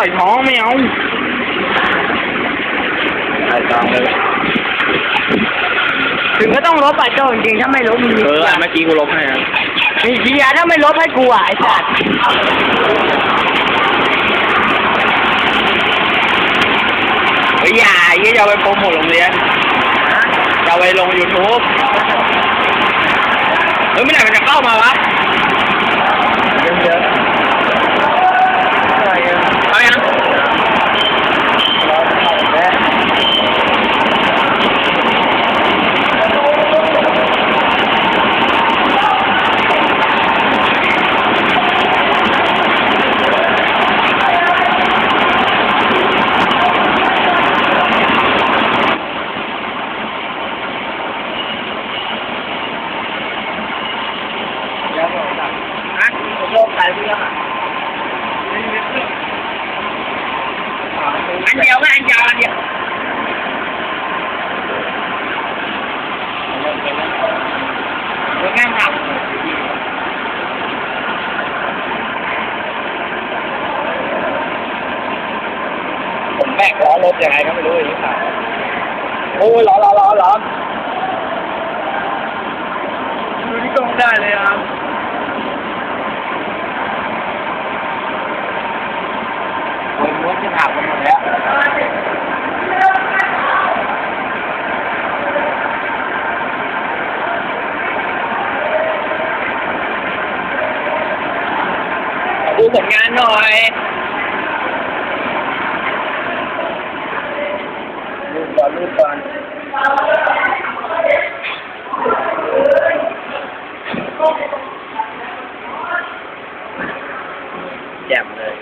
ต่อยท้องไม่เอาไอ้ตองเลยถึงก็ต้องลบไปโจจริงๆถ้าไม่ลบมีเอเกีอยร์เมื่อกี้กูลบให้นะมีเกียร์ถ้าไม่ลบให้กูอะไอ้สัตว์เฮ้ยอย่าไอ้เหี้ยจะเอาไปโปรโมทโรงเรียนจะเอาไปลงยูทูบเฮ้ยไม่ไหนมันจะเข้ามาวะ เรื่องอะอันเดียวไม่อันยาวอันเดียวเรื่องงานทำผมแบกล้อรถยังไงก็ไม่รู้อย่างนี้ค่ะโอ้ยร้อนร้อนร้อนร้อนดูที่กล้องได้เลยครับ ดูผลงานหน่อยรูปบอลรูปบอลแจ่มเลย